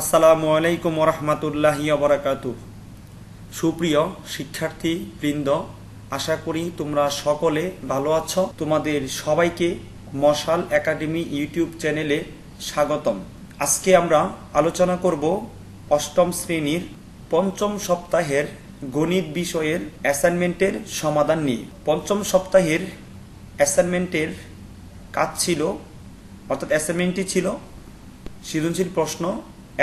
আসসালামু আলাইকুম রহমতুল্লাহি বরাকাতু সুপ্রিয় শিক্ষার্থী, বৃন্দ, আশা করি তোমরা সকলে ভালো আছো। তোমাদের সবাইকে মশাল একাডেমি ইউটিউব চ্যানেলে স্বাগতম। আজকে আমরা আলোচনা করব অষ্টম শ্রেণির পঞ্চম সপ্তাহের গণিত বিষয়ের অ্যাসাইনমেন্টের সমাধান নিয়ে। পঞ্চম সপ্তাহের অ্যাসাইনমেন্টের কাজ ছিল, অর্থাৎ অ্যাসাইনমেন্টটি ছিল সৃজনশীল প্রশ্ন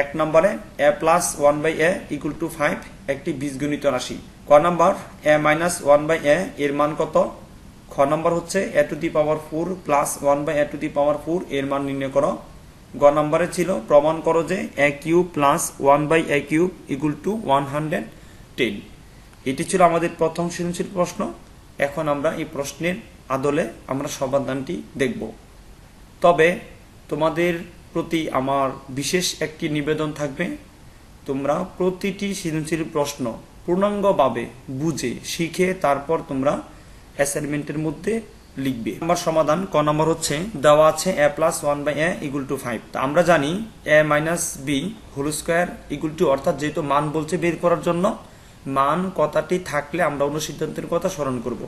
এক নম্বরে, A plus one by A equal to five একটি বীজগণিত রাশি। ক নম্বর, A minus one by A এর মান কত? খ নম্বর হচ্ছে, A to the power four plus one by A to the power four এর মান নির্ণয় করো। গ নম্বরে ছিল, প্রমাণ করো যে A cube plus one by A cube equal to one hundred ten এটি ছিল আমাদের প্রথম সৃজনশীল প্রশ্ন। এখন আমরা এই প্রশ্নের আদলে আমরা সমাধানটি দেখব। তবে তোমাদের প্রতি আমার বিশেষ একটি নিবেদন থাকবে। তোমরা প্রতিটি সৃজনশীল প্রশ্ন পূর্ণাঙ্গভাবে বুঝে, শিখে তারপর তোমরা অ্যাসাইনমেন্টের মধ্যে লিখবে। আমার সমাধান ক নম্বর হচ্ছে, দেওয়া আছে A plus one by A equal to five আমরা জানি A minus B whole square equal to অর্থাৎ যেহেতু মান বলছে বের করার জন্য, মান কথাটি থাকলে আমরা অন্য সিদ্ধান্তের কথা স্মরণ করব।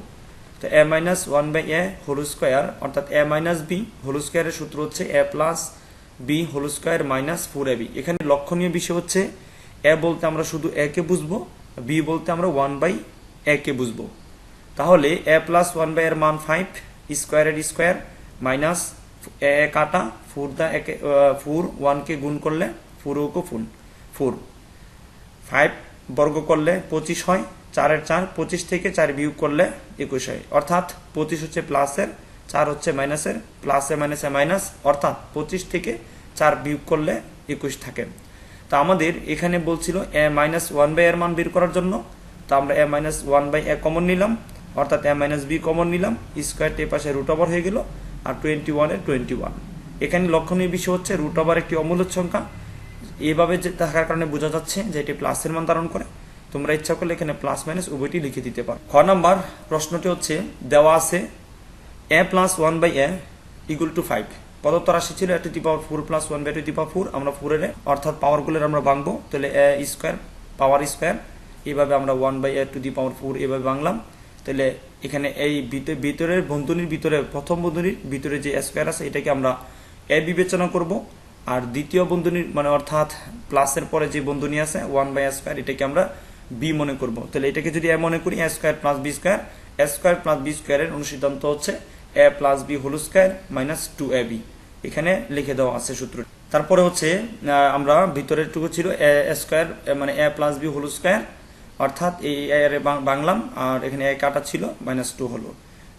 তো A minus one by A whole square অর্থাৎ এ মাইনাস বি হোল স্কোয়ারের সূত্র হচ্ছে A plus B whole square minus four A B এখানে লক্ষণীয় বিষয় হচ্ছে এ বলতে আমরা শুধু এ কে বুঝব বি বলতে আমরা ওয়ান বাই এ কে বুঝব। তাহলে এ প্লাস ওয়ান বাই এর মান ফাইভ স্কোয়ারের স্কোয়ার মাইনাস এ কাটা ফোর দা একে ফোর ওয়ানকে গুণ করলে four okay phone four five বর্গ করলে পঁচিশ হয়, চারের চার, পঁচিশ থেকে চার বিয়োগ করলে একুশ হয়। অর্থাৎ পঁচিশ হচ্ছে প্লাসের চার হচ্ছে মাইনাসের প্লাসে মাইনাসে মাইনাস অর্থাৎ পঁচিশ থেকে চার বিয়োগ করলে একুশ থাকে। তা আমাদের এখানে বলছিল এ মাইনাস ওয়ান বাই এর মান বের করার জন্য। তো আমরা A minus one by A common নিলাম, অর্থাৎ এ মাইনাস বি কমন নিলাম স্কোয়ারটি পাশে রুট ওভার হয়ে গেল, আর টোয়েন্টি ওয়ানের টোয়েন্টি ওয়ান এখানে লক্ষণীয় বিষয় হচ্ছে রুট ওভার একটি অমূল্য সংখ্যা। এভাবে যে থাকার কারণে বোঝা যাচ্ছে যে এটি প্লাসের মান ধারণ করে। তোমরা ইচ্ছা করলে এখানে প্লাস মাইনাস উভয়টি লিখে দিতে পারো। খ নাম্বার প্রশ্নটি হচ্ছে, দেওয়া আছে A plus one by A equal to five প্রদত্ত রাশি ছিল to the power four plus one by to the power four আমরা ফোরের অর্থাৎ পাওয়ার পাওয়ারগুলোর আমরা ভাঙবো, তাহলে এ স্কোয়ার পাওয়ার স্কোয়ার এইভাবে আমরা one by A to the power four এভাবে ভাঙলাম। তাহলে এখানে এই ভিতরের বন্ধনীর ভিতরে, প্রথম বন্ধনীর ভিতরে যে স্কোয়ার আছে, এটাকে আমরা এ বিবেচনা করব। আর দ্বিতীয় বন্ধনীর মানে অর্থাৎ প্লাসের পরে যে বন্ধনী আছে ওয়ান বাই স্কোয়ার এটাকে আমরা বি মনে করব। তাহলে এটাকে যদি এ মনে করি A square plus B square A square plus B স্কোয়ারের অনুসিদ্ধান্ত হচ্ছে A plus B whole square minus two A B এখানে লিখে দেওয়া আছে সূত্র তারপরে হচ্ছে আমরা ভিতরের টুকু ছিল এ স্কোয়ার মানে A plus B whole square অর্থাৎ এই এর বাংলাম, আর এখানে এ কাটা ছিল মাইনাস টু হলো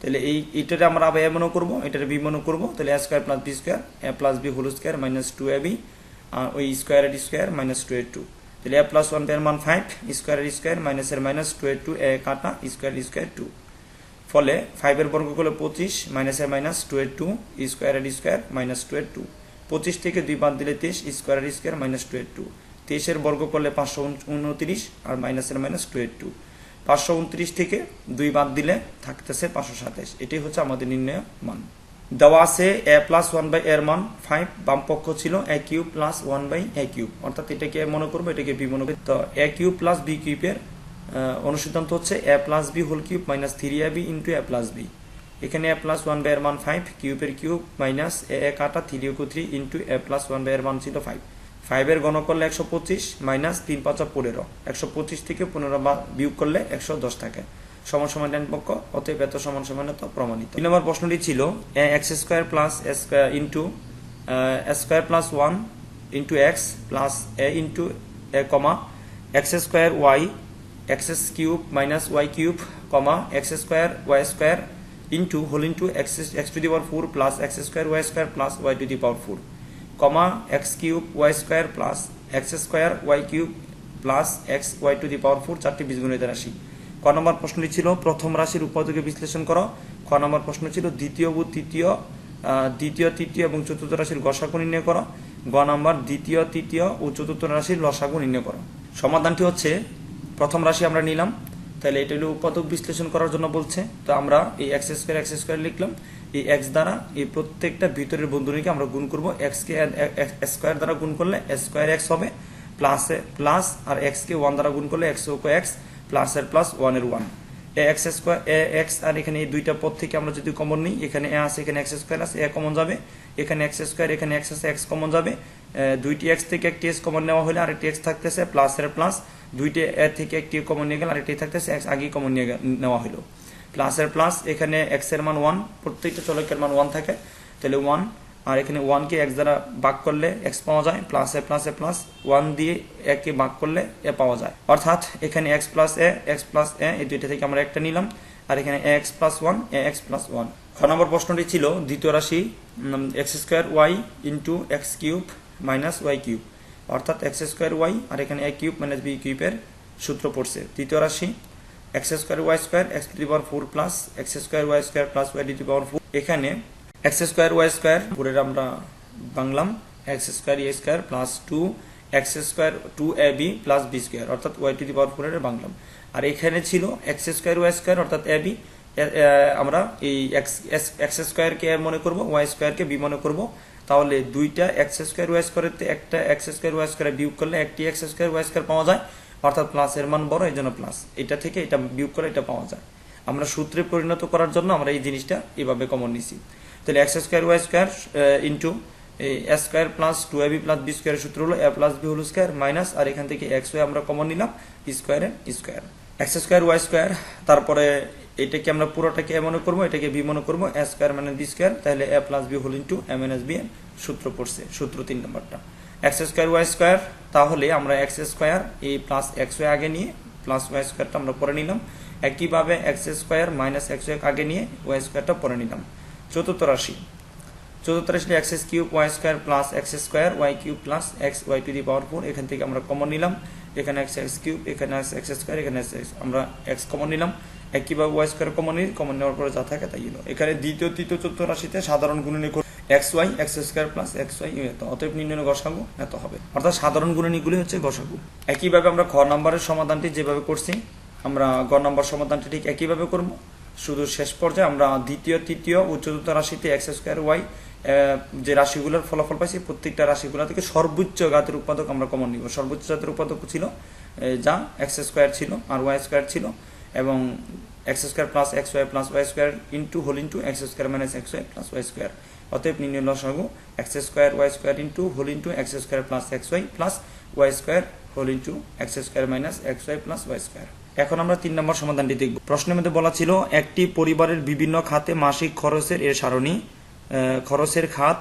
তাহলে এই এটারে আমরা আবার এ মনে করব, এটারে বি মনে করব, তাহলে A square plus B square A plus B whole square minus two A B আর ওই স্কোয়ার এর স্কোয়ার মাইনাস টু এর টু তাহলে এ প্লাস ওয়ানের মান ফাইভ স্কোয়ার স্কোয়ার মাইনাস এর মাইনাস টু এর টু এ কাটা স্কোয়ার স্কোয়ার টু ফলে ফাইভের বর্গ করলে পঁচিশ মাইনাস মাইনাসের মাইনাস টু এর টু স্কোয়ার এর স্কোয়ার মাইনাস টু এর টু পঁচিশ থেকে দুই বাদ দিলে তেইশ স্কোয়ার এর স্কোয়ার মাইনাস টু এর টু তেইশের বর্গ করলে পাঁচশো উনত্রিশ আর মাইনাসের মাইনাস টু এর টু পাঁচশো উনত্রিশ থেকে দুই বাদ দিলে থাকতেছে পাঁচশো সাতাশ এটাই হচ্ছে আমাদের নির্ণয় মান। দেওয়া আছে এ প্লাস ওয়ান বাই এর মান। ফাইভ বাম পক্ষ ছিল A cube plus one by A cube অর্থাৎ এটাকে মনে করব, এটাকে বি মনে করব তো এ কিউব প্লাস বি কিউবের অনুসিদ্ধান্ত হচ্ছে A plus B whole cube minus three A B into A plus B এখানে এ প্লাস ওয়ান বাই এর মান ফাইভ কিউবের কিউব মাইনাস এ এ কাটা three O three into A plus one by এর মান ছিল ফাইভ ফাইভের গণ করলে একশো পঁচিশ মাইনাস তিন পাঁচা পনেরো। একশো পঁচিশ থেকে পনেরো বা বিয়োগ করলে একশো দশ থাকে। সমান সমান ডান পক্ষ, অতএব এত সমান সমান এত প্রমাণিত। তিন নম্বর প্রশ্নটি ছিল A X square plus square into A square plus one into X plus A into A comma X square Y X cube minus Y cube comma X square Y square into whole into X X to the power four plus X square Y square plus Y to the power four comma X cube Y square plus X square Y cube plus X Y to the power four চারটি বীজগণিত রাশি। ক নম্বর প্রশ্নটি ছিল, প্রথম রাশির উপাদকে বিশ্লেষণ করো। খ নম্বর প্রশ্ন ছিল, দ্বিতীয় ও তৃতীয় দ্বিতীয়, তৃতীয় এবং চতুর্থ রাশির গসাগু নির্ণয় করো। গ নম্বর, দ্বিতীয়, তৃতীয় ও চতুর্থ রাশির লসাগু নির্ণয় করো। সমাধানটি হচ্ছে প্রথম রাশি আমরা নিলাম। তাহলে এটা হলো উৎপাদক বিশ্লেষণ করার জন্য বলছে। তো আমরা এই এক্স স্কোয়ার এক্স স্কোয়ার লিখলাম। এই এক্স দ্বারা এই প্রত্যেকটা ভিতরের বন্ধনীকে আমরা গুণ করব। এক্স কে স্কোয়ার দ্বারা গুণ করলে স্কোয়ার এক্স হবে। প্লাস প্লাস আর এক্স কে ওয়ান দ্বারা গুণ করলে এক্স ও এক্স প্লাস এর প্লাস ওয়ানের one A X square A X আর এখানে এই দুইটা পদ থেকে আমরা যদি কমন নিই, এখানে এ আছে, এখানে এক্স স্কোয়ার আছে, এ কমন যাবে। এখানে এক্স স্কোয়ার এখানে এক্স আছে এক্স কমন যাবে। দুইটি এক্স থেকে একটি এক্স কমন নেওয়া হলে আরেকটি এক্স থাকতেছে প্লাস এর প্লাস দুইটি এ থেকে একটি কমন নিয়ে গেলে আরেকটি থাকতেছে, এক্স আগেই কমন নিয়ে নেওয়া হলো প্লাস এর প্লাস এখানে এক্সের মান ওয়ান প্রত্যেকটা চলকের মান ওয়ান থাকে। তাহলে ওয়ান আর এখানে ওয়ানকে এক্স দ্বারা ভাগ করলে এক্স পাওয়া যায় plus A plus A plus one দিয়ে একে ভাগ করলে এ পাওয়া যায়। অর্থাৎ এখানে X plus A X plus A এই দুইটা থেকে আমরা একটা নিলাম। আর এখানে X plus one A X plus one খ নম্বর প্রশ্নটি ছিল দ্বিতীয় রাশি X square Y into X cube minus Y cube অর্থাৎ এক্স স্কোয়ার ওয়াই আর এখানে এ কিউব মাইনাস বি কিউবের সূত্র পড়ছে। তৃতীয় রাশি X square Y square X to the power four plus X square Y square plus Y to the power four এখানে x square Y square ফোরের আমরা বাংলাম X square A square plus two X square two A B plus B square, অর্থাৎ Y to the power ফোরের বাংলাম। আর এখানে ছিল x square Y square অর্থাৎ A B আমরা এই এক্স এক্স স্কোয়ারকে মনে করব ওয়াই স্কোয়ারকে বি মনে করব। তাহলে দুইটা এক্স স্কোয়ার ওয়াই স্কোয়ারের একটা এক্স স্কোয়ার ওয়াই স্কোয়ার বিয়োগ করলে একটি এক্স স্কোয়ার ওয়াই স্কোয়ার পাওয়া যায়, অর্থাৎ প্লাস এর মান বড় এই জন্য প্লাস এটা থেকে এটা বিয়োগ করে এটা পাওয়া যায়। আমরা সূত্রে পরিণত করার জন্য আমরা এই জিনিসটা এভাবে কমন নিছি। তাহলে X square Y square into square plus two A B plus B স্কোয়ারের সূত্র হলো A plus B whole square minus আর এখান থেকে এক্স ওয়াই আমরা কমন নিলাম স্কোয়ারের square X square Y square তারপরে এটাকে আমরা পুরোটাকে এ মনে করব, এটাকে বি মনে করব, এ স্কোয়ার মানে বি স্কোয়ার, তাহলে A plus B whole into M N S B সূত্র পড়ছে, সূত্র তিন নম্বরটা। এক্স স্কোয়ার, ওয়াই স্কোয়ার, তাহলে আমরা এক্স স্কোয়ার এই প্লাস এক্স ওয়াই আগে নিয়ে, প্লাস ওয়াই স্কোয়ারটা আমরা পরে নিলাম। একইভাবে X square minus X Y আগে নিয়ে, ওয়াই স্কোয়ারটা পরে নিলাম। চতুর্থ রাশি। চতুর্থ রাশি X S cube, Y square plus X square, Y cube plus X, Y to the power four, এখান থেকে আমরা কমন নিলাম। এখানে এক্স এক্স কিউব, এখানে এক্স এক্স স্কোয়ার, এখানে আমরা এক্স কমন নিলাম। একইভাবে ওয়াই স্কোয়ার কমন নিই কমন নেওয়ার পরে যা থাকে তাই হলো। এখানে দ্বিতীয়, তৃতীয়, চতুর্থ রাশিতে সাধারণ গুণনী X Y, X square plus X Y এত অতএব নির্ণয় গসাগু এত হবে। অর্থাৎ সাধারণ গুণনীগুলি হচ্ছে গসাগু একইভাবে আমরা খ নম্বরের সমাধানটি যেভাবে করছি, আমরা গ নম্বর সমাধানটি ঠিক একইভাবে করব। শুধু শেষ পর্যায়ে আমরা দ্বিতীয়, তৃতীয় ও চতুর্থ রাশিতে এক্স স্কোয়ার ওয়াই যে রাশিগুলোর ফলাফল পাইছি, প্রত্যেকটা রাশিগুলো থেকে সর্বোচ্চ জাতের উৎপাদক আমরা কমন নিব। সর্বোচ্চ জাতের উৎপাদক ছিল যা এক্স স্কোয়ার ছিল আর ওয়াই স্কোয়ার ছিল। এবং X square plus X Y plus Y square into whole into X square minus X Y plus Y square. অতএব নির্ণয় লসাগু X square Y square into whole into X square plus X Y plus Y square whole into X square minus X Y plus Y square. এখন আমরা তিন নম্বর সমাধানটি দেখব। প্রশ্নের মধ্যে বলা ছিল, একটি পরিবারের বিভিন্ন খাতে মাসিক খরচের এর সারণী খরচের খাত,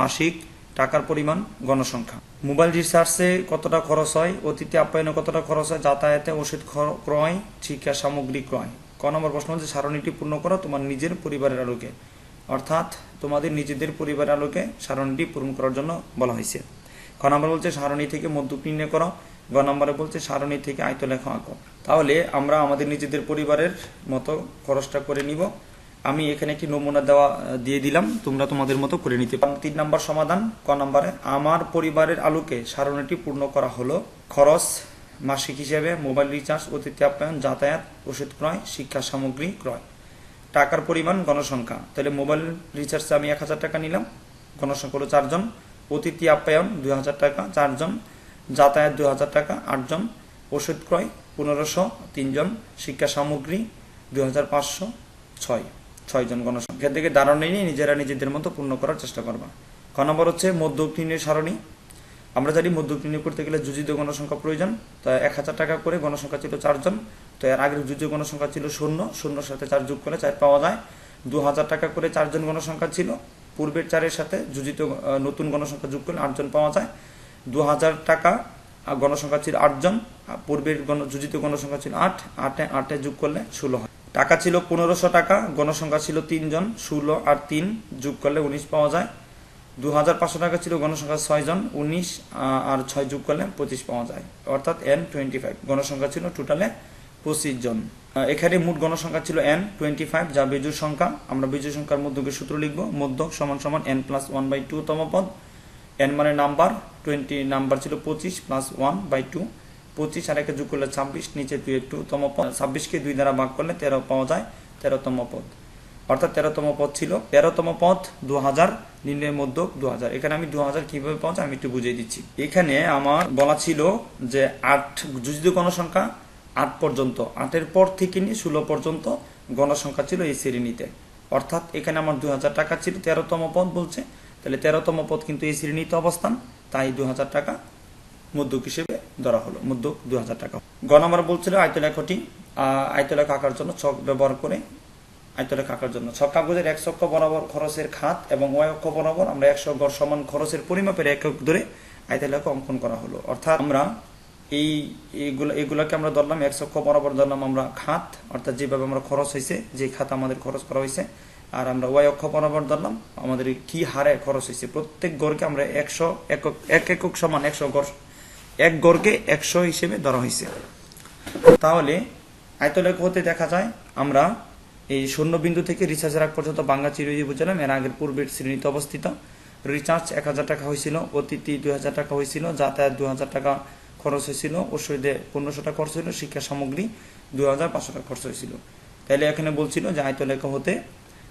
মাসিক টাকার পরিমাণ গণসংখ্যা। মোবাইল রিসার্চে কতটা খরচ হয়, অতীতে আপ্যায়নে কতটা খরচ হয়, যাতায়াতে ওষুধ ক্রয় শিক্ষা সামগ্রী ক্রয়। ক নম্বর প্রশ্ন হচ্ছে, সারণীটি পূর্ণ করো তোমার নিজের পরিবারের আলোকে। অর্থাৎ তোমাদের নিজেদের পরিবারের আলোকে সারণীটি পূরণ করার জন্য বলা হয়েছে। খ নম্বর বলছে, সারণী থেকে মধ্যক নির্ণয় করো। গ নম্বরে বলছে, সারণী থেকে আয়তলেখা আঁকো। তাহলে আমরা আমাদের নিজেদের পরিবারের মতো খরচটা করে নিব। আমি এখানে একটি নমুনা দেওয়া দিয়ে দিলাম। তোমরা তোমাদের মতো করে নিতে পারো। তিন নম্বর সমাধান, ক নম্বরে, আমার পরিবারের আলোকে সারণীটি পূর্ণ করা হলো। খরচ, মাসিক হিসেবে মোবাইল রিচার্জ, অতিথি আপ্যায়ন, যাতায়াত, ওষুধ ক্রয়, শিক্ষা সামগ্রী ক্রয়। টাকার পরিমাণ, গণসংখ্যা। তাহলে মোবাইল রিচার্জে আমি এক হাজার টাকা নিলাম। গণসংখ্যা হলো চারজন। অতিথি আপ্যায়ন দুই হাজার টাকা, চারজন। যাতায়াত দুই হাজার টাকা, আটজন। ওষুধ ক্রয় পনেরোশো, তিনজন। শিক্ষা সামগ্রী দুই হাজার পাঁচশো, ছয়। ছয়জন গণসংখ্যা থেকে দাঁড়ানো নিয়ে নিজেরা নিজেদের মতো পূর্ণ করার চেষ্টা করবা। ক নম্বর হচ্ছে মধ্যক্লিনের সারণী। আমরা জানি মধ্যক্লিনী করতে গেলে যুজিত গণসংখ্যা প্রয়োজন। তো এক হাজার টাকা করে গণসংখ্যা ছিল চারজন তো এর আগের যুজ গণসংখ্যা ছিল শূন্য। শূন্যর সাথে চার যোগ করলে চার পাওয়া যায়। দু হাজার টাকা করে চারজন গণসংখ্যা ছিল। পূর্বের চারের সাথে যুজিত নতুন গণসংখ্যা যোগ করলে আটজন পাওয়া যায়। দু হাজার টাকা গণসংখ্যা ছিল আটজন পূর্বের গণ, যুজিত গণসংখ্যা ছিল আট। আটে আটে যোগ করলে ষোলো হয়। টাকা ছিল পনেরোশো টাকা, গণসংখ্যা ছিল তিনজন, ষোলো আর তিন যোগ করলে উনিশ পাওয়া যায়। দু হাজার পাঁচশো টাকা ছিল গণসংখ্যা ছয় জন উনিশ আর ছয় যোগ করলে পঁচিশ পাওয়া যায়। অর্থাৎ এন টোয়েন্টি ফাইভ। গণসংখ্যা ছিল টোটালে পঁচিশ জন। এখানে মোট গণসংখ্যা ছিল এন টোয়েন্টি ফাইভ, যা বিজুর সংখ্যা। আমরা বিজুর সংখ্যার মধ্যকে সূত্র লিখব। মধ্যক সমান সমান N plus one by two তম পদ। এন মানে নাম্বার। টোয়েন্টি নাম্বার ছিল পঁচিশ প্লাস ওয়ান বাই টু। পঁচিশ আর একে যোগ করলে ছাব্বিশ, নিচে দুই একটু তম পদ। ছাব্বিশকে দুই দ্বারা ভাগ করলে তেরো পাওয়া যায়, তেরোতম পদ। অর্থাৎ তেরোতম পদ ছিল। তেরোতম পদ দু হাজার নির্ণয়ের মধ্যে দু হাজার এখানে আমি দু হাজার কীভাবে পাওয়া যায় আমি একটু বুঝিয়ে দিচ্ছি। এখানে আমার বলা ছিল যে আট যদি গণসংখ্যা আট পর্যন্ত। আটের পর থেকে নিয়ে ষোলো পর্যন্ত গণসংখ্যা ছিল এই শ্রেণীতে। অর্থাৎ এখানে আমার দু হাজার টাকা ছিল, তেরোতম পদ বলছে। তাহলে তেরোতম পদ কিন্তু এই শ্রেণীতে অবস্থান, তাই দু হাজার টাকা মধ্যক হিসেবে ধরা হলো মধ্যক দু হাজার টাকা গ নম্বর বলছিল আয়তলেখটি আয়তলেখ আঁকার জন্য ছক ব্যবহার করে, আয়তলেখ আঁকার জন্য। ছক কাগজের এক অক্ষ বরাবর খরচের খাত এবং ওয়াই অক্ষ বরাবর আমরা একশো গড় সমান খরচের পরিমাপের একক ধরে আয়তলেখ অঙ্কন করা হলো। অর্থাৎ আমরা এই, এইগুলো, এগুলোকে আমরা ধরলাম, এক অক্ষ বরাবর ধরলাম আমরা খাত, অর্থাৎ যেভাবে আমরা খরচ হয়েছে, যে খাত আমাদের খরচ করা হয়েছে, আর আমরা ওয়াই অক্ষ বরাবর ধরলাম, আমাদের কি হারে খরচ হয়েছে। প্রত্যেক গড়কে আমরা একশো একক, এক একক সমান একশো গড় এক গড়কে একশো হিসেবে ধরা হয়েছে। তাহলে আয়তলেখ হতে দেখা যায়, আমরা এই শূন্য বিন্দু থেকে রিচার্জের আগ পর্যন্ত বাংলা চিরুজি বুঝলাম, এর আগের পূর্বের শ্রেণীতে অবস্থিত। রিচার্জ এক হাজার টাকা হয়েছিল অতিথি দুই হাজার টাকা হয়েছিল, যাতায়াত দু হাজার টাকা খরচ হয়েছিল, ওষুধে পনেরোশো টাকা খরচ হয়েছিল, শিক্ষা সামগ্রী দু হাজার পাঁচশো টাকা খরচ হয়েছিল। তাহলে এখানে বলছিল যে আয়তলেখ হতে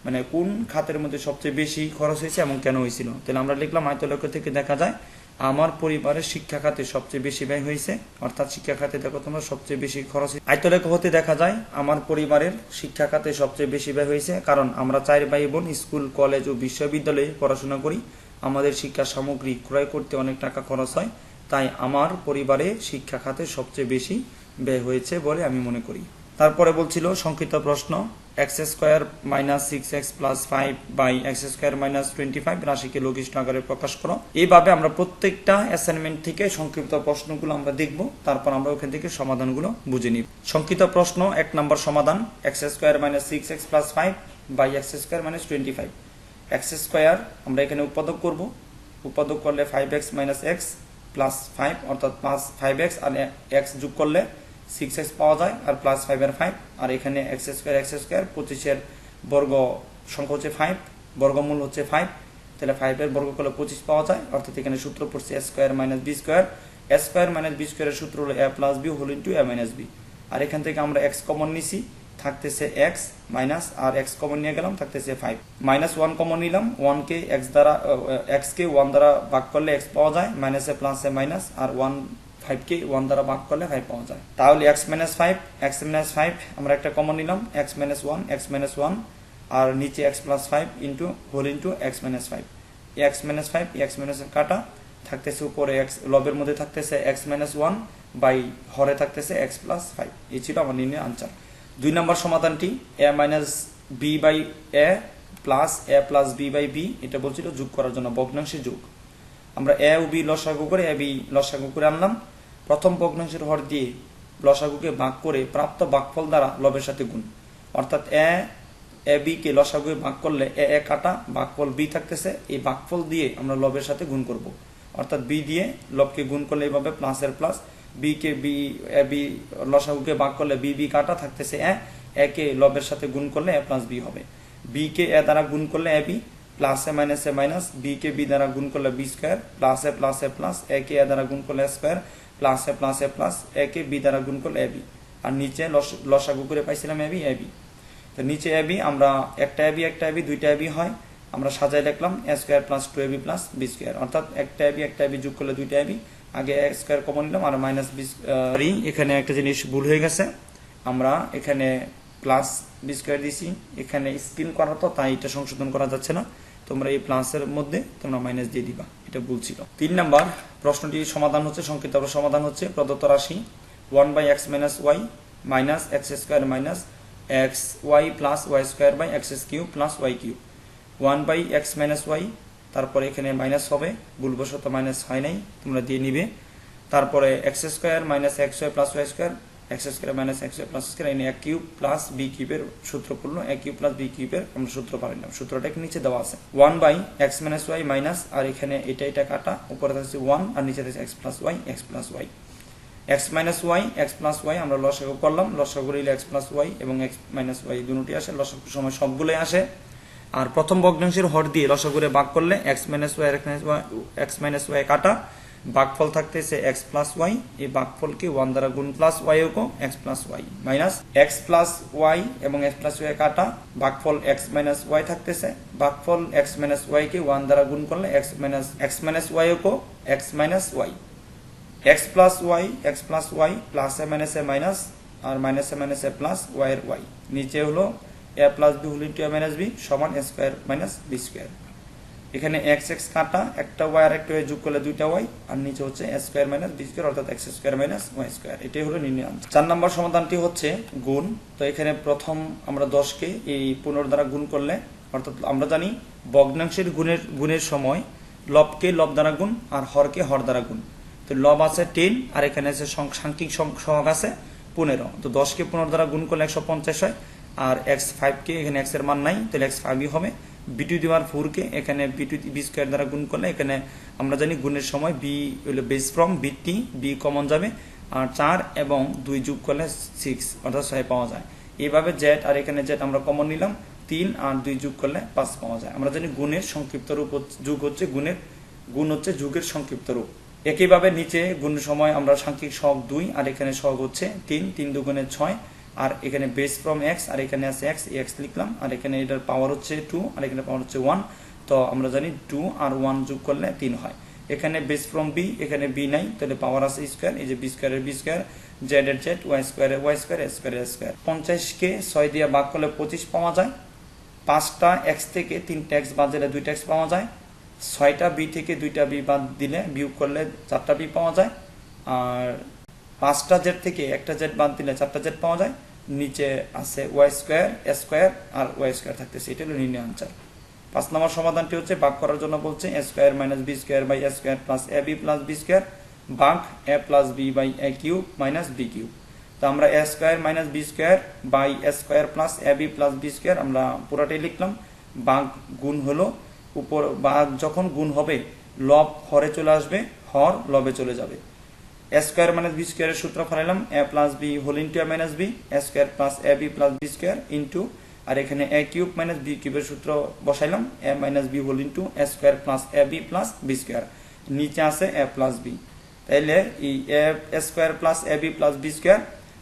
মানে কোন খাতের মধ্যে সবচেয়ে বেশি খরচ হয়েছে এবং কেন হয়েছিল? তাহলে আমরা লিখলাম আয়তলেখ থেকে দেখা যায় আমার পরিবারের শিক্ষা খাতে সবচেয়ে বেশি ব্যয় হয়েছে। অর্থাৎ শিক্ষা খাতে দেখো তোমরা সবচেয়ে বেশি খরচ আয়তলেখ হতে দেখা যায়, আমার পরিবারের শিক্ষা খাতে সবচেয়ে বেশি ব্যয় হয়েছে কারণ আমরা চার ভাই বোন, স্কুল, কলেজ ও বিশ্ববিদ্যালয়ে পড়াশোনা করি। আমাদের শিক্ষা সামগ্রী ক্রয় করতে অনেক টাকা খরচ হয়। তাই আমার পরিবারে শিক্ষা খাতে সবচেয়ে বেশি ব্যয় হয়েছে বলে আমি মনে করি। তারপরে বলছিল, সংক্ষিপ্ত প্রশ্ন। X square minus six X plus five by X square minus twenty five রাশিকে লঘিষ্ঠ আকারে প্রকাশ করো। এইভাবে আমরা প্রত্যেকটা অ্যাসাইনমেন্ট থেকে সংক্ষিপ্ত প্রশ্নগুলো আমরা দেখব, তারপর আমরা ওখান থেকে সমাধানগুলো বুঝে নিব। সংক্ষিপ্ত প্রশ্ন, এক নম্বর সমাধান X square minus six X plus five by X square minus twenty five X square আমরা এখানে উৎপাদক করব উৎপাদক করলে five X minus X plus five অর্থাৎ প্লাস ফাইভ এক্স আর এক্স যোগ করলে সিক্স এক্স পাওয়া যায় আর প্লাস ফাইভ আর ফাইভ আর এখানে এক্স স্কোয়ার এক্স স্কোয়ার পঁচিশের বর্গ সংখ্যা হচ্ছে ফাইভ বর্গমূল হচ্ছে ফাইভ তাহলে ফাইভের বর্গ করলে পঁচিশ পাওয়া যায়। অর্থাৎ এখানে সূত্র পড়ছে A square minus B square A square minus B স্কোয়ারের সূত্র হলো A plus B whole into A minus B আর এখান থেকে আমরা এক্স কমন নিছি, থাকতেছে এক্স মাইনাস আর এক্স কমন নিয়ে গেলাম, থাকতেছে ফাইভ মাইনাস ওয়ান কমন নিলাম ওয়ানকে এক্স দ্বারা এক্স কে ওয়ান দ্বারা ভাগ করলে এক্স পাওয়া যায় মাইনাসে প্লাসে মাইনাস আর ওয়ান ফাইভকে ওয়ান দ্বারা ভাগ করলে ফাইভ পাওয়া যায়। তাহলে X minus five X minus five আমরা একটা কমন নিলাম X minus one X minus one আর নিচে X plus five into whole into X minus five X minus five X minus কাটা, থাকতেছে উপরে এক্স লবের মধ্যে থাকতেছে এক্স মাইনাস ওয়ান বাই হরে থাকতেছে এক্স প্লাস ফাইভ এই ছিল আমার নির্ণয় আনসার দুই নম্বর সমাধানটি A minus B by A plus A plus B by B এটা বলছিল যোগ করার জন্য ভগ্নাংশে যোগ। আমরা এ ও বি লসাগু করে এ বি লসাগু করে আনলাম। প্রথম ভগ্নাংশের হর দিয়ে লসাগুকে ভাগ করে প্রাপ্ত ভাগফল দ্বারা লবের সাথে গুণ। অর্থাৎ এ এ, বি কে লসাগুয়ে ভাগ করলে এ এ কাটা ভাগফল বি থাকতেছে, এই ভাগফল দিয়ে আমরা লবের সাথে গুণ করব। অর্থাৎ বি দিয়ে লবকে গুণ করলে এইভাবে প্লাসের প্লাস বি কে বি এ বি লসাগুকে ভাগ করলে বি বি কাটা থাকতেছে এ এ কে লবের সাথে গুণ করলে এ প্লাস বি হবে। বি কে এ দ্বারা গুণ করলে A B plus A minus A minus B K B দ্বারা গুণ করলে B square plus A plus A plus A কে এ দ্বারা গুণ করলে square plus A plus A plus A K B দ্বারা গুণ করলে এ বি। আর নিচে লসাগু করে পাইছিলাম এ বি এ বি। তো নিচে এ বি, আমরা একটা এ বি, একটা এ বি, দুইটা এ বি হয়, আমরা সাজাই লিখলাম A square plus two A B plus B square. অর্থাৎ একটা এ বি, একটা এ বি যোগ করলে দুইটা এ বি। আগে এ স্কোয়ার কমন নিলাম আর মাইনাস বি এখানে একটা জিনিস ভুল হয়ে গেছে। আমরা এখানে প্লাস বি স্কোয়ার দিছি, এখানে স্ক্রিন করা তো, তাই এটা সংশোধন করা যাচ্ছে না। তোমরা এই প্লাসের মধ্যে তোমরা মাইনাস দিয়ে দিবা। এটা ভুল তিন নাম্বার, প্রশ্নটির সমাধান হচ্ছে, সংক্ষিপ্ত সমাধান হচ্ছে, প্রদত্ত রাশি one by X minus Y minus X square minus X Y plus Y square by X cube plus Y cube one by X minus Y তারপরে এখানে মাইনাস হবে, ভুলবশত মাইনাস হয় নাই, তোমরা দিয়ে নিবে। তারপরে X square minus X Y plus Y square X square minus X plus square এনে এক কিউব প্লাস বি কিউবের সূত্র পড়ল এক কিউব প্লাস বি কিউবের আমরা সূত্র পারিলাম সূত্রটা নিচে দেওয়া আছে। One by X minus Y minus আর এখানে এটা এটা কাটা, উপরে থাকছে ওয়ান আর নিচে থাকছে X plus Y X plus Y X minus Y X plus Y আমরা লসাগু করলাম, লসাগু নিলে এক্স প্লাস ওয়াই এবং এক্স মাইনাস ওয়াই দুটি আসে, লসাগু সময় সবগুলোই আসে। আর প্রথম ভগ্নাংশের হর দিয়ে লসাগুরে ভাগ করলে X minus Y X minus Y কাটা বাঘফল থাকতেছে এক্স প্লাস ওয়াই এই বাঘফলকে ওয়ান দ্বারা গুণ plus Y ওকো X plus Y minus X plus Y এবং এক্স প্লাস ওয়াই কাটা বাঘফল এক্স মাইনাস ওয়াই থাকতেছে। বাঘফল এক্স মাইনাস ওয়াই কে ওয়ান দ্বারা গুণ করলে X minus X minus Y ওকো X minus Y X plus Y X plus Y plus A minus A minus R minus A minus A plus Y এর Y নিচে হলো A plus B whole into A minus B সমান A square minus B square এখানে x x কাটা, একটা Y আর একটা Y যোগ করলে দুইটা ওয়াই আর নিচে হচ্ছে A square minus B square অর্থাৎ X square minus Y square এটাই হলো নির্ণয়। চার নম্বর সমাধানটি হচ্ছে গুণ। তো এখানে প্রথম আমরা দশকে এই পনেরো দ্বারা গুণ করলে, অর্থাৎ আমরা জানি ভগ্নাংশের গুণের গুণের সময় লবকে লব দ্বারা গুণ আর হরকে হর দ্বারা গুণ। তো লব আছে টেন আর এখানে আছে সাংখ্যিক সহগ আছে পনেরো। তো দশকে পনেরো দ্বারা গুণ করলে একশো পঞ্চাশ হয়, আর এক্স ফাইভকে এখানে এক্সের মান নাই, তাহলে এক্স ফাইভই হবে। বি টু দেওয়ার ফোরকে এখানে বি টু বি স্কোয়ার দ্বারা গুণ করলে এখানে আমরা জানি গুণের সময় বি হলো বেস ফ্রম বি টি বি কমন যাবে, আর চার এবং দুই যোগ করলে সিক্স অর্থাৎ ছয় পাওয়া যায়। এইভাবে জেড আর এখানে জেড আমরা কমন নিলাম, তিন আর দুই যোগ করলে পাঁচ পাওয়া যায়। আমরা জানি গুণের সংক্ষিপ্ত রূপ যুগ হচ্ছে গুণের, গুণ হচ্ছে যুগের সংক্ষিপ্ত রূপ। একইভাবে নিচে গুণের সময় আমরা সাংখ্যিক সহগ দুই, আর এখানে সহগ হচ্ছে তিন তিন দুগুণে ছয় আর এখানে বেস ফ্রম এক্স আর এখানে আছে এক্স এক্স লিখলাম, আর এখানে এটার পাওয়ার হচ্ছে টু আর এখানে পাওয়ার হচ্ছে ওয়ান তো আমরা জানি টু আর ওয়ান যোগ করলে তিন হয়। এখানে বেস ফ্রম বি এখানে বি নাই, তাহলে পাওয়ার আছে স্কোয়ার এই যে বি স্কোয়ারের বি স্কোয়ার জেড এর জেড ওয়াই স্কোয়ারের ওয়াই স্কোয়ার স্কোয়ারের স্কোয়ার পঞ্চাশকে ছয় দিয়ে ভাগ করলে পঁচিশ পাওয়া যায়। পাঁচটা এক্স থেকে তিনটা এক্স বাদ দিলে দুইটা এক্স পাওয়া যায়। ছয়টা বি থেকে দুইটা বি বাদ দিলে বিয়োগ করলে চারটা বি পাওয়া যায়। আর পাঁচটা জেড থেকে একটা জেড বাদ দিলে চারটা জেড পাওয়া যায়। নিচে আছে ওয়াই স্কোয়ার স্কোয়ার আর ওয়াই স্কোয়ার থাকতেছে, এটা হলো নির্ণয় আনসার পাঁচ নম্বর সমাধানটি হচ্ছে ভাগ করার জন্য বলছে A square minus B square by A square plus A B plus B square ভাগ A plus B by A cube minus B cube তো আমরা A square minus B square by A square plus A B plus B square আমরা পুরাটাই লিখলাম। ভাগ গুণ হলো উপর, ভাগ যখন গুণ হবে, লব হরে চলে আসবে, হর লবে চলে যাবে। এ স্কোয়ার মাইনাস বি স্কোয়ারের সূত্র ফলাইলাম A plus B whole into A minus B A square plus A B plus B square into আর এখানে এ কিউব মাইনাস বি কিউবের সূত্র বসাইলাম A minus B whole into A square plus A B plus B square নিচে আছে A plus B তাইলে এই A square plus A B plus B square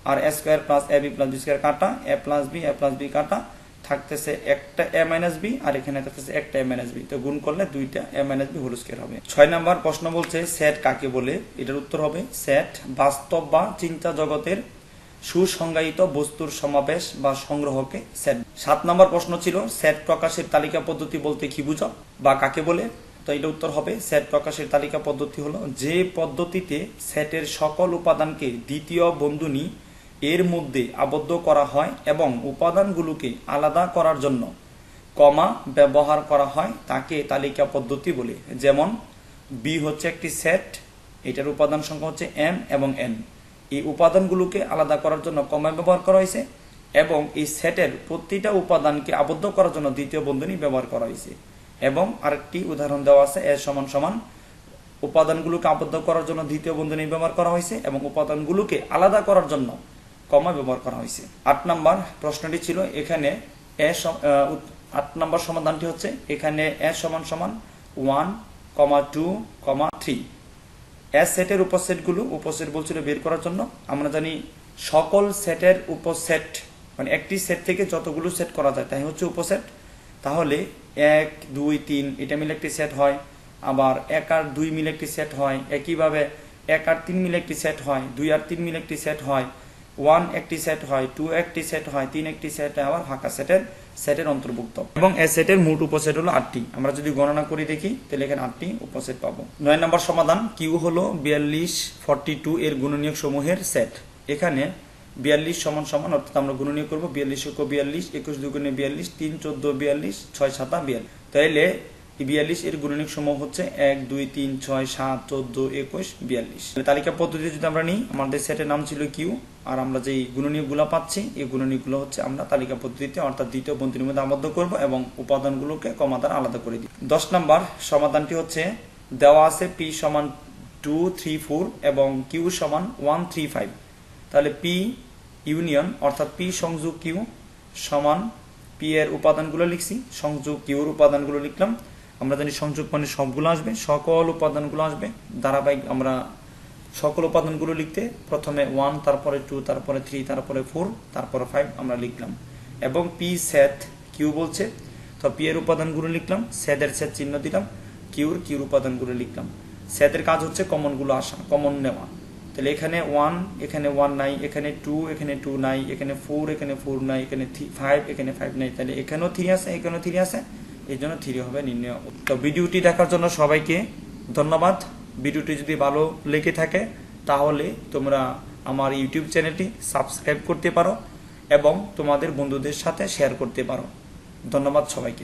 R A square plus A B plus B square কাটা A plus B A plus B কাটা থাকতেছে একটা এ minus B আর এখানে থাকতেছে একটা এ মাইনাস বি। তো গুণ করলে দুইটা A minus B whole square হবে। ছয় নাম্বার প্রশ্ন বলছে সেট কাকে বলে? এটার উত্তর হবে সেট বাস্তব বা চিন্তা জগতের সুসংজ্ঞায়িত বস্তুর সমাবেশ বা সংগ্রহকে সেট সাত নম্বর প্রশ্ন ছিল সেট প্রকাশের তালিকা পদ্ধতি বলতে কি বুঝো বা কাকে বলে? তো এটা উত্তর হবে সেট প্রকাশের তালিকা পদ্ধতি হলো যে পদ্ধতিতে সেটের সকল উপাদানকে দ্বিতীয় বন্ধনী এর মধ্যে আবদ্ধ করা হয় এবং উপাদানগুলোকে আলাদা করার জন্য কমা ব্যবহার করা হয় তাকে তালিকা পদ্ধতি বলে। যেমন বি হচ্ছে একটি সেট এটার উপাদান সংখ্যা হচ্ছে এম এবং এন এই উপাদানগুলোকে আলাদা করার জন্য কমা ব্যবহার করা হয়েছে এবং এই সেটের প্রতিটা উপাদানকে আবদ্ধ করার জন্য দ্বিতীয় বন্ধনী ব্যবহার করা হয়েছে। এবং আরেকটি উদাহরণ দেওয়া আছে এ সমান সমান। উপাদানগুলোকে আবদ্ধ করার জন্য দ্বিতীয় বন্ধনী ব্যবহার করা হয়েছে এবং উপাদানগুলোকে আলাদা করার জন্য কমা ব্যবহার করা হয়েছে। আট নম্বর প্রশ্নটি ছিল, এখানে এ আট নম্বর সমাধানটি হচ্ছে, এখানে এ সমান সমান one comma two comma three. S সেটের উপসেটগুলো, উপসেট বলছিল বের করার জন্য। আমরা জানি সকল সেটের উপসেট মানে একটি সেট থেকে যতগুলো সেট করা যায়, তাই হচ্ছে উপসেট। তাহলে এক, দুই, তিন, এটা মিলে একটি সেট হয়। আবার এক আর দুই মিলে একটি সেট হয়। একইভাবে এক আর তিন মিলে একটি সেট হয়। দুই আর তিন মিলে একটি সেট হয়। ওয়ান একটি সেট হয়, টু একটি সেট হয়, তিন একটি সেট, আবার ফাঁকা সেটের সেটের অন্তর্ভুক্ত। এবং এ সেটের মোট উপসেট হলো আটটি। আমরা যদি গণনা করি দেখি, তাহলে এখানে আটটি উপসেট পাবো। নয় নম্বর সমাধান, কিউ হলো বিয়াল্লিশ ফর্টি টু এর গুণনীয়ক সমূহের সেট। এখানে বিয়াল্লিশ সমান সমান, অর্থাৎ আমরা গুণনীয় করব বিয়াল্লিশ একক বিয়াল্লিশ, একুশ দুগুণে বিয়াল্লিশ, তিন চোদ্দ বিয়াল্লিশ, ছয় সাতা বিয়াল্লিশ। তাইলে বিয়াল্লিশ, এর গুণনীয়ক সমূহ হচ্ছে এক, দুই, তিন, ছয়, সাত, চোদ্দ, একুশ, বিয়াল্লিশ। তালিকা পদ্ধতি যদি আমরা নিই, আমাদের সেটের নাম ছিল কিউ আর আমরা যেই গুণনীয়কগুলো পাচ্ছি, এই গুণনীয়কগুলো হচ্ছে আমরা তালিকা পদ্ধতিতে, অর্থাৎ দ্বিতীয় পন্থীর মধ্যে আবদ্ধ করব এবং উপাদানগুলোকে কমা আলাদা করে দিই দশ নম্বর সমাধানটি হচ্ছে দেওয়া আছে পি সমান টু থ্রি ফোর এবং কিউ সমান ওয়ান থ্রি ফাইভ তাহলে পি ইউনিয়ন অর্থাৎ পি সংযোগ কিউ সমান পি এর উপাদানগুলো লিখছি, সংযোগ কিউর উপাদানগুলো লিখলাম। আমরা জানি সংযোগ মানে সবগুলো আসবে, সকল উপাদানগুলো আসবে। ধারাবাহিক আমরা সকল উপাদানগুলো লিখতে প্রথমে ওয়ান তারপরে টু তারপরে থ্রি তারপরে ফোর তারপরে ফাইভ আমরা লিখলাম। এবং পি সেট কিউ বলছে, তো পি এর উপাদানগুলো লিখলাম সেদের সেট চিহ্ন দিলাম কিউর কিউর উপাদানগুলো লিখলাম। সেটের কাজ হচ্ছে কমনগুলো আসা কমন নেওয়া। তাহলে এখানে ওয়ান এখানে ওয়ান নাই, এখানে টু এখানে টু নাই, এখানে ফোর এখানে ফোর নাই, এখানে ফাইভ এখানে ফাইভ নাই। তাহলে এখানেও থ্রি আছে, এখানেও থ্রি আছে। এই জন্য থ্রি হবে নির্ণয়। তো ভিডিওটি দেখার জন্য সবাইকে ধন্যবাদ। ভিডিওটি যদি ভালো লেগে থাকে, তাহলে তোমরা আমার ইউটিউব চ্যানেলটি সাবস্ক্রাইব করতে পারো এবং তোমাদের বন্ধুদের সাথে শেয়ার করতে পারো। ধন্যবাদ সবাইকে।